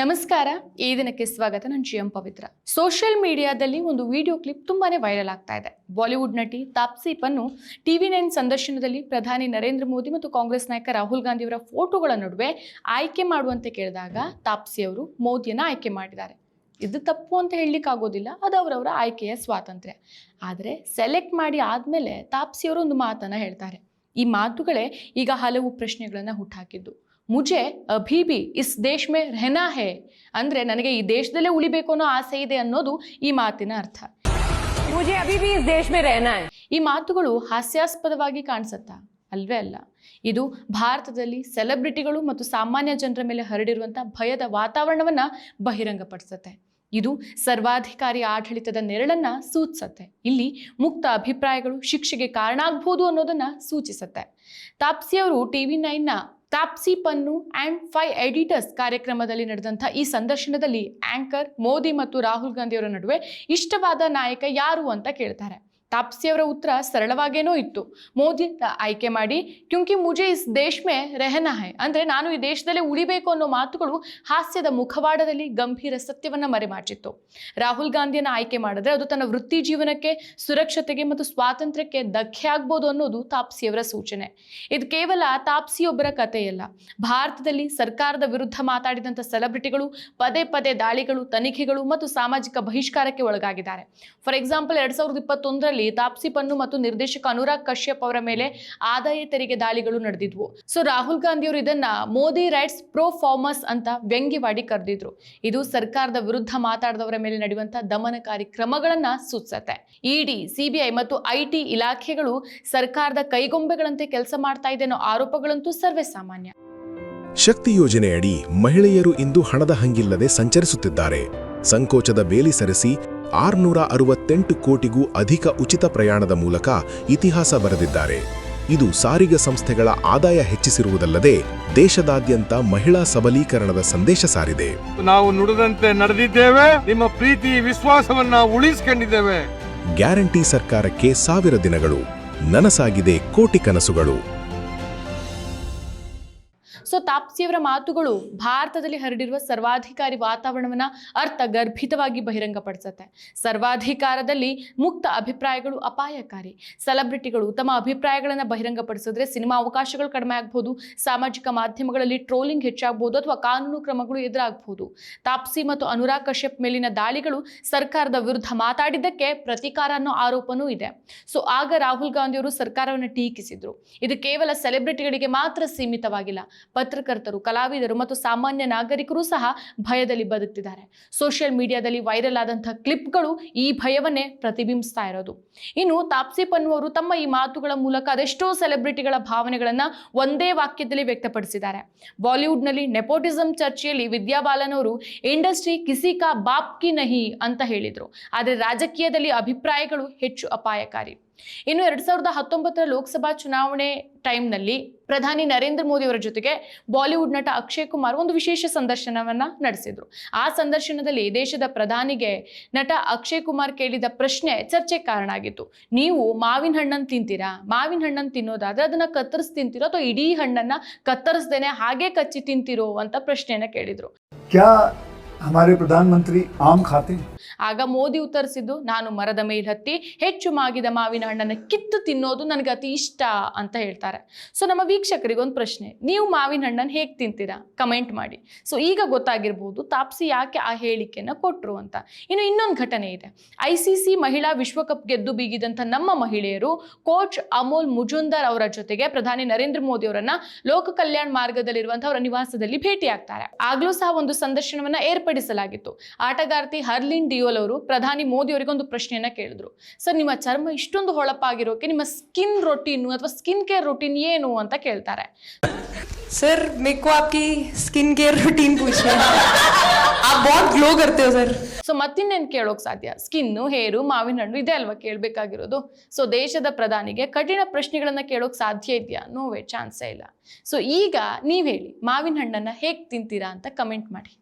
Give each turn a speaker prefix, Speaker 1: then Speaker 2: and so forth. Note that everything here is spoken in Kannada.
Speaker 1: ನಮಸ್ಕಾರ. ಈ ದಿನಕ್ಕೆ ಸ್ವಾಗತ. ನಾನು ಜಿ ಎಂ ಪವಿತ್ರ. ಸೋಷಿಯಲ್ ಮೀಡಿಯಾದಲ್ಲಿ ಒಂದು ವಿಡಿಯೋ ಕ್ಲಿಪ್ ತುಂಬಾನೇ ವೈರಲ್ ಆಗ್ತಾ ಇದೆ. ಬಾಲಿವುಡ್ ನಟಿ ತಾಪ್ಸಿ ಪನ್ನು ಟಿವಿ ನೈನ್ ಸಂದರ್ಶನದಲ್ಲಿ ಪ್ರಧಾನಿ ನರೇಂದ್ರ ಮೋದಿ ಮತ್ತು ಕಾಂಗ್ರೆಸ್ ನಾಯಕ ರಾಹುಲ್ ಗಾಂಧಿ ಅವರ ಫೋಟೋಗಳ ನಡುವೆ ಆಯ್ಕೆ ಮಾಡುವಂತೆ ಕೇಳಿದಾಗ ತಾಪ್ಸಿ ಅವರು ಮೋದಿಯನ್ನ ಆಯ್ಕೆ ಮಾಡಿದ್ದಾರೆ. ಇದು ತಪ್ಪು ಅಂತ ಹೇಳಲಿಕ್ಕಾಗೋದಿಲ್ಲ ಅದು ಅವರವರ ಆಯ್ಕೆಯ ಸ್ವಾತಂತ್ರ್ಯ. ಆದರೆ ಸೆಲೆಕ್ಟ್ ಮಾಡಿ ಆದಮೇಲೆ ತಾಪ್ಸಿ ಅವರು ಒಂದು ಮಾತನ್ನು ಹೇಳ್ತಾರೆ. ಈ ಮಾತುಗಳೇ ಈಗ ಹಲವು ಪ್ರಶ್ನೆಗಳನ್ನು ಹುಟ್ಟಾಕಿದ್ದು ಮುಜೆ ಅಭೀಬಿ ಇಸ್ ದೇಶ್ ಮೇ ರೆಹನಾ ಹೇ. ಅಂದ್ರೆ ನನಗೆ ಈ ದೇಶದಲ್ಲೇ ಉಳಿಬೇಕು ಅನ್ನೋ ಆಸೆ ಇದೆ ಅನ್ನೋದು ಈ ಮಾತಿನ ಅರ್ಥ.
Speaker 2: ಮುಜೆ ಅಭಿಬಿ ಇಸ್ ದೇಶ್ ಮೇ ರೆಹನಾ
Speaker 1: ಈ ಮಾತುಗಳು ಹಾಸ್ಯಾಸ್ಪದವಾಗಿ ಕಾಣಿಸುತ್ತಾ? ಅಲ್ವೇ ಅಲ್ಲ. ಇದು ಭಾರತದಲ್ಲಿ ಸೆಲೆಬ್ರಿಟಿಗಳು ಮತ್ತು ಸಾಮಾನ್ಯ ಜನರ ಮೇಲೆ ಹರಡಿರುವಂತಹ ಭಯದ ವಾತಾವರಣವನ್ನ ಬಹಿರಂಗಪಡಿಸುತ್ತೆ. ಇದು ಸರ್ವಾಧಿಕಾರಿ ಆಡಳಿತದ ನೆರಳನ್ನ ಸೂಚಿಸುತ್ತೆ. ಇಲ್ಲಿ ಮುಕ್ತ ಅಭಿಪ್ರಾಯಗಳು ಶಿಕ್ಷೆಗೆ ಕಾರಣ ಆಗ್ಬೋದು ಅನ್ನೋದನ್ನ ಸೂಚಿಸುತ್ತೆ. ತಾಪ್ಸಿ ಅವರು T V ನೈನ್ನ Taapsee Pannu and five editors ಕಾರ್ಯಕ್ರಮದಲ್ಲಿ ನಡೆದಂಥ ಈ ಸಂದರ್ಶನದಲ್ಲಿ ಆಂಕರ್ ಮೋದಿ ಮತ್ತು ರಾಹುಲ್ ಗಾಂಧಿಯವರ ನಡುವೆ ಇಷ್ಟವಾದ ನಾಯಕ ಯಾರು ಅಂತ ಕೇಳ್ತಾರೆ. ತಾಪ್ಸಿ ಅವರ ಉತ್ತರ ಸರಳವಾಗೇನೋ ಇತ್ತು. ಮೋದಿ ಆಯ್ಕೆ ಮಾಡಿ, ಕ್ಯೂಂಕಿ ಮುಜೆ ಇಸ್ ದೇಶ್ ಮೇ ರೆಹನಾ ಹೈ. ಅಂದರೆ ನಾನು ಈ ದೇಶದಲ್ಲೇ ಉಳಿಬೇಕು ಅನ್ನೋ ಮಾತುಗಳು ಹಾಸ್ಯದ ಮುಖವಾಡದಲ್ಲಿ ಗಂಭೀರ ಸತ್ಯವನ್ನು ಮರೆಮಾಚಿತ್ತು. ರಾಹುಲ್ ಗಾಂಧಿಯನ್ನು ಆಯ್ಕೆ ಮಾಡಿದ್ರೆ ಅದು ತನ್ನ ವೃತ್ತಿ ಜೀವನಕ್ಕೆ, ಸುರಕ್ಷತೆಗೆ ಮತ್ತು ಸ್ವಾತಂತ್ರ್ಯಕ್ಕೆ ಧಕ್ಕೆ ಆಗ್ಬೋದು ಅನ್ನೋದು ತಾಪ್ಸಿಯವರ ಸೂಚನೆ. ಇದು ಕೇವಲ ತಾಪ್ಸಿಯೊಬ್ಬರ ಕಥೆಯಲ್ಲ. ಭಾರತದಲ್ಲಿ ಸರ್ಕಾರದ ವಿರುದ್ಧ ಮಾತಾಡಿದಂಥ ಸೆಲೆಬ್ರಿಟಿಗಳು, ಪದೇ ಪದೇ ದಾಳಿಗಳು, ತನಿಖೆಗಳು ಮತ್ತು ಸಾಮಾಜಿಕ ಬಹಿಷ್ಕಾರಕ್ಕೆ ಒಳಗಾಗಿದ್ದಾರೆ. ಫಾರ್ ಎಕ್ಸಾಂಪಲ್, ಎರಡು ಸಾವಿರದ ಇಪ್ಪತ್ತೊಂದರಲ್ಲಿ ತಾಪ್ಸಿ ಪನ್ನು ಮತ್ತು ನಿರ್ದೇಶಕ ಅನುರಾಗ್ ಕಶ್ಯಪ್ ಅವರ ಮೇಲೆ ಆದಾಯ ತೆರಿಗೆ ದಾಳಿಗಳು ನಡೆದಿದ್ವು. ಸೊ ರಾಹುಲ್ ಗಾಂಧಿ ಅವರು ಇದನ್ನ ಮೋದಿ ರೈಟ್ಸ್ ಪ್ರೋ ಫಾರ್ಮರ್ಸ್ ಅಂತ ವ್ಯಂಗ್ಯವಾಡಿ ಕರೆದಿದ್ರು. ಇದು ಸರ್ಕಾರದ ವಿರುದ್ಧ ಮಾತಾಡಿದವರ ಮೇಲೆ ನಡೆಯುವಂತಹ ದಮನಕಾರಿ ಕ್ರಮಗಳನ್ನ ಸೂಚಿಸುತ್ತೆ. ಇಡಿ, ಸಿಬಿಐ ಮತ್ತು ಐಟಿ ಇಲಾಖೆಗಳು ಸರ್ಕಾರದ ಕೈಗೊಂಬೆಗಳಂತೆ ಕೆಲಸ ಮಾಡ್ತಾ ಇದೆ ಅನ್ನೋ ಆರೋಪಗಳಂತೂ ಸರ್ವೇ ಸಾಮಾನ್ಯ.
Speaker 3: ಶಕ್ತಿ ಯೋಜನೆಯಡಿ ಮಹಿಳೆಯರು ಇಂದು ಹಣದ ಹಂಗಿಲ್ಲದೆ ಸಂಚರಿಸುತ್ತಿದ್ದಾರೆ. ಸಂಕೋಚದ ಬೇಲಿ ಸರಿಸಿ ಆರ್ನೂರ ಅರವತ್ತೆಂಟು ಕೋಟಿಗೂ ಅಧಿಕ ಉಚಿತ ಪ್ರಯಾಣದ ಮೂಲಕ ಇತಿಹಾಸ ಬರೆದಿದ್ದಾರೆ. ಇದು ಸಾರಿಗೆ ಸಂಸ್ಥೆಗಳ ಆದಾಯ ಹೆಚ್ಚಿಸಿರುವುದಲ್ಲದೆ ದೇಶದಾದ್ಯಂತ ಮಹಿಳಾ ಸಬಲೀಕರಣದ ಸಂದೇಶ ಸಾರಿದೆ.
Speaker 4: ನಾವು ನುಡಿದಂತೆ ನಡೆದಿದ್ದೇವೆ ನಿಮ್ಮ ಪ್ರೀತಿ ವಿಶ್ವಾಸವನ್ನ ಉಳಿಸಿಕೊಂಡಿದ್ದೇವೆ.
Speaker 3: ಗ್ಯಾರಂಟಿ ಸರ್ಕಾರಕ್ಕೆ ಸಾವಿರ ದಿನಗಳು ನನಸಾಗಿದೆ ಕೋಟಿ ಕನಸುಗಳು.
Speaker 1: ಸೊ ತಾಪ್ಸಿಯವರ ಮಾತುಗಳು ಭಾರತದಲ್ಲಿ ಹರಡಿರುವ ಸರ್ವಾಧಿಕಾರಿ ವಾತಾವರಣವನ್ನ ಅರ್ಥಗರ್ಭಿತವಾಗಿ ಬಹಿರಂಗಪಡಿಸುತ್ತೆ. ಸರ್ವಾಧಿಕಾರದಲ್ಲಿ ಮುಕ್ತ ಅಭಿಪ್ರಾಯಗಳು ಅಪಾಯಕಾರಿ. ಸೆಲೆಬ್ರಿಟಿಗಳು ತಮ್ಮ ಅಭಿಪ್ರಾಯಗಳನ್ನು ಬಹಿರಂಗಪಡಿಸಿದ್ರೆ ಸಿನಿಮಾ ಅವಕಾಶಗಳು ಕಡಿಮೆ ಆಗ್ಬೋದು, ಸಾಮಾಜಿಕ ಮಾಧ್ಯಮಗಳಲ್ಲಿ ಟ್ರೋಲಿಂಗ್ ಹೆಚ್ಚಾಗ್ಬೋದು ಅಥವಾ ಕಾನೂನು ಕ್ರಮಗಳು ಎದುರಾಗಬಹುದು ತಾಪ್ಸಿ ಮತ್ತು ಅನುರಾಗ್ ಕಶ್ಯಪ್ ಮೇಲಿನ ದಾಳಿಗಳು ಸರ್ಕಾರದ ವಿರುದ್ಧ ಮಾತಾಡಿದ್ದಕ್ಕೆ ಪ್ರತೀಕಾರ ಅನ್ನೋ ಆರೋಪನೂ ಇದೆ. ಸೊ ಆಗ ರಾಹುಲ್ ಗಾಂಧಿಯವರು ಸರ್ಕಾರವನ್ನು ಟೀಕಿಸಿದ್ರು. ಇದು ಕೇವಲ ಸೆಲೆಬ್ರಿಟಿಗಳಿಗೆ ಮಾತ್ರ ಸೀಮಿತವಾಗಿಲ್ಲ ಪತ್ರಕರ್ತರು, ಕಲಾವಿದರು ಮತ್ತು ಸಾಮಾನ್ಯ ನಾಗರಿಕರು ಸಹ ಭಯದಲ್ಲಿ ಬದುಕ್ತಿದ್ದಾರೆ. ಸೋಷಿಯಲ್ ಮೀಡಿಯಾದಲ್ಲಿ ವೈರಲ್ ಆದಂತಹ ಕ್ಲಿಪ್ಗಳು ಈ ಭಯವನ್ನೇ ಪ್ರತಿಬಿಂಬಿಸ್ತಾ ಇರೋದು. ಇನ್ನು ತಾಪ್ಸಿ ಪನ್ನುವರು ತಮ್ಮ ಈ ಮಾತುಗಳ ಮೂಲಕ ಅದೆಷ್ಟೋ ಸೆಲೆಬ್ರಿಟಿಗಳ ಭಾವನೆಗಳನ್ನ ಒಂದೇ ವಾಕ್ಯದಲ್ಲಿ ವ್ಯಕ್ತಪಡಿಸಿದ್ದಾರೆ. ಬಾಲಿವುಡ್ನಲ್ಲಿ ನೆಪೋಟಿಸಂ ಚರ್ಚೆಯಲ್ಲಿ ವಿದ್ಯಾ ಬಾಲನ್ ಅವರು ಇಂಡಸ್ಟ್ರಿ ಕಿಸಿ ಕಾ ಬಾಪ್ ಕಿ ನಹಿ ಅಂತ ಹೇಳಿದರು. ಆದರೆ ರಾಜಕೀಯದಲ್ಲಿ ಅಭಿಪ್ರಾಯಗಳು ಹೆಚ್ಚು ಅಪಾಯಕಾರಿ. ಇನ್ನು ಎರಡ್ ಸಾವಿರದ ಹತ್ತೊಂಬತ್ತರ ಲೋಕಸಭಾ ಚುನಾವಣೆ ಟೈಮ್ನಲ್ಲಿ ಪ್ರಧಾನಿ ನರೇಂದ್ರ ಮೋದಿ ಅವರ ಜೊತೆಗೆ ಬಾಲಿವುಡ್ ನಟ ಅಕ್ಷಯ್ ಕುಮಾರ್ ಒಂದು ವಿಶೇಷ ಸಂದರ್ಶನವನ್ನ ನಡೆಸಿದ್ರು. ಆ ಸಂದರ್ಶನದಲ್ಲಿ ದೇಶದ ಪ್ರಧಾನಿಗೆ ನಟ ಅಕ್ಷಯ್ ಕುಮಾರ್ ಕೇಳಿದ ಪ್ರಶ್ನೆ ಚರ್ಚೆಗೆ ಕಾರಣ ಆಗಿತ್ತು. ನೀವು ಮಾವಿನ ಹಣ್ಣನ್ನು ತಿಂತೀರಾ? ಮಾವಿನ ಹಣ್ಣನ್ನು ತಿನ್ನೋದಾದ್ರೆ ಅದನ್ನ ಕತ್ತರಿಸ್ ತಿಂತೀರೋ ಅಥವಾ ಇಡೀ ಹಣ್ಣನ್ನ ಕತ್ತರಿಸ್ದೇನೆ ಹಾಗೆ ಕಚ್ಚಿ ತಿಂತಿರೋ ಅಂತ ಪ್ರಶ್ನೆಯನ್ನ ಕೇಳಿದ್ರು.
Speaker 5: ಪ್ರಧಾನಮಂತ್ರಿ ಆಮ್ ಖಾತೆ?
Speaker 1: ಆಗ ಮೋದಿ ಉತ್ತರಿಸಿದ್ದು, ನಾನು ಮರದ ಮೇಲೆ ಹತ್ತಿ ಹೆಚ್ಚು ಮಾಗಿದ ಮಾವಿನ ಹಣ್ಣನ್ನು ಕಿತ್ತು ತಿನ್ನೋದು ನನಗೆ ಅತಿ ಇಷ್ಟ ಅಂತ ಹೇಳ್ತಾರೆ. ಸೊ ನಮ್ಮ ವೀಕ್ಷಕರಿಗೆ ಒಂದು ಪ್ರಶ್ನೆ, ನೀವು ಮಾವಿನ ಹಣ್ಣನ್ನು ಹೇಗೆ ತಿಂತೀರಾ? ಕಮೆಂಟ್ ಮಾಡಿ. ಸೊ ಈಗ ಗೊತ್ತಾಗಿರ್ಬೋದು ತಾಪ್ಸಿ ಯಾಕೆ ಆ ಹೇಳಿಕೆಯನ್ನು ಕೊಟ್ಟರು ಅಂತ. ಇನ್ನು ಇನ್ನೊಂದು ಘಟನೆ ಇದೆ. ಐ ಮಹಿಳಾ ವಿಶ್ವಕಪ್ ಗೆದ್ದು ಬೀಗಿದಂಥ ನಮ್ಮ ಮಹಿಳೆಯರು ಕೋಚ್ ಅಮೋಲ್ ಮುಜುಂದರ್ ಅವರ ಜೊತೆಗೆ ಪ್ರಧಾನಿ ನರೇಂದ್ರ ಮೋದಿ ಅವರನ್ನ ಲೋಕ ಕಲ್ಯಾಣ ಮಾರ್ಗದಲ್ಲಿರುವಂತಹ ಅವರ ನಿವಾಸದಲ್ಲಿ ಭೇಟಿಯಾಗ್ತಾರೆ. ಆಗ್ಲೂ ಸಹ ಒಂದು ಸಂದರ್ಶನವನ್ನ ಏರ್ಪಡಿಸಲಾಗಿತ್ತು. ಆಟಗಾರ್ತಿ ಹರ್ಲಿನ್ ಡಿಯೋಲ್ ಅವರು ಪ್ರಧಾನಿ ಮೋದಿ ಅವರಿಗೊಂದು ಪ್ರಶ್ನೆಯನ್ನ ಕೇಳಿದ್ರು. ಸರ್ ನಿಮ್ಮ ಚರ್ಮ ಇಷ್ಟೊಂದು ಹೊಳಪಾಗಿರೋಕೆ ನಿಮ್ಮ ಸ್ಕಿನ್ ರೊಟೀನು ಅಥವಾ ಸ್ಕಿನ್ ಕೇರ್ ರೊಟೀನ್ ಏನು ಅಂತ ಕೇಳ್ತಾರೆ.
Speaker 2: ಸರ್ ಮೇಕೋ ಸ್ಕಿನ್ ಕೇರ್ ರೊಟೀನ್ ಆಪ್ ಗ್ಲೋ ಕರ್ತೆ ಸರ್.
Speaker 1: ಸೊ ಮತ್ತಿನ್ನೇನು ಕೇಳೋಕೆ ಸಾಧ್ಯ? ಸ್ಕಿನ್ನು ಹೇರು ಮಾವಿನ ಹಣ್ಣು ಇದೆ ಅಲ್ವಾ ಕೇಳಬೇಕಾಗಿರೋದು? ಸೊ ದೇಶದ ಪ್ರಧಾನಿಗೆ ಕಠಿಣ ಪ್ರಶ್ನೆಗಳನ್ನು ಕೇಳೋಕೆ ಸಾಧ್ಯ ಇದೆಯಾ? ನೋವೇ ಚಾನ್ಸೇ ಇಲ್ಲ. ಸೊ ಈಗ ನೀವು ಹೇಳಿ ಮಾವಿನ ಹಣ್ಣನ್ನು ಹೇಗೆ ತಿಂತೀರಾ ಅಂತ ಕಮೆಂಟ್ ಮಾಡಿ.